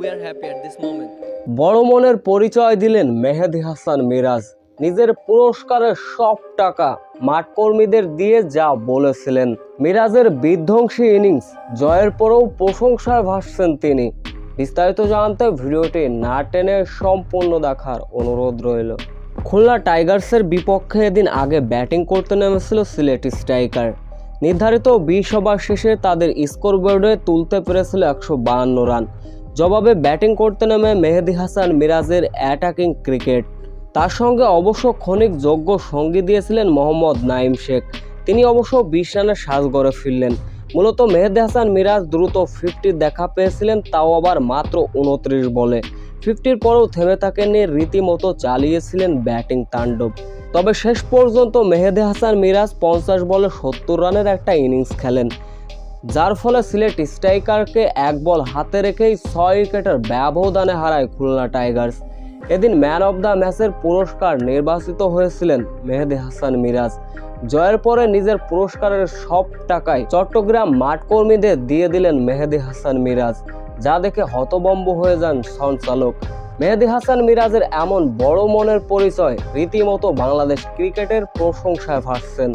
we are happy at this moment. বড় মনের পরিচয় দিলেন মেহেদি হাসান মিরাজ। নিজের পুরস্কারের সব টাকা মাঠ কর্মীদের দিয়ে যা বলেছিলেন। মিরাজের বিধ্বংসী ইনিংস, জয়ের পরেও প্রশংসায় ভাসছেন তিনি। বিস্তারিত জানতে ভিডিওটি না টেনে সম্পূর্ণ দেখার অনুরোধ রইল। খুলনা টাইগার্সের বিপক্ষে এদিন আগে ব্যাটিং করতে নেমেছিল সিলেটি স্ট্রাইকার। নির্ধারিত বিশ ওভার শেষে তাদের স্কোর বোর্ডে তুলতে পেরেছিল একশো রান। জবাবে ব্যাটিং করতে নেমে মেহেদি হাসান মিরাজের অ্যাটাকিং ক্রিকেট তার সঙ্গে অবশ্য ক্ষণিক যোগ্য সঙ্গী দিয়েছিলেন মোহাম্মদ নাইম শেখ। তিনি অবশ্য বিশ রানের সাজ গড়ে ফিরলেন। মূলত মেহেদি হাসান মিরাজ দ্রুত ফিফটির দেখা পেয়েছিলেন, তাও আবার মাত্র উনত্রিশ বলে। ফিফটির পরেও থেমে থাকেননি, রীতিমতো চালিয়েছিলেন ব্যাটিং তাণ্ডব। তবে শেষ পর্যন্ত মেহেদি হাসান মিরাজ পঞ্চাশ বলে সত্তর রানের একটা ইনিংস খেলেন। যার ফলে সিলেট স্ট্রাইকারকে এক বল হাতে রেখেই ছয় উইকেটের ব্যবধানে হারায় খুলনা টাইগার্স। এদিন ম্যান অব দ্য ম্যাচের পুরস্কার নির্বাচিত হয়েছিলেন মেহেদি হাসান মিরাজ। জয়ের পরে নিজের পুরস্কারের সব টাকায় চট্টগ্রাম মাঠ কর্মীদের দিয়ে দিলেন মেহেদি হাসান মিরাজ, যা দেখে হতবম্ব হয়ে যান সঞ্চালক মেহেদি হাসান মিরাজের এমন বড় মনের পরিচয় রীতিমতো বাংলাদেশ ক্রিকেটের প্রশংসায় ভাসছেন।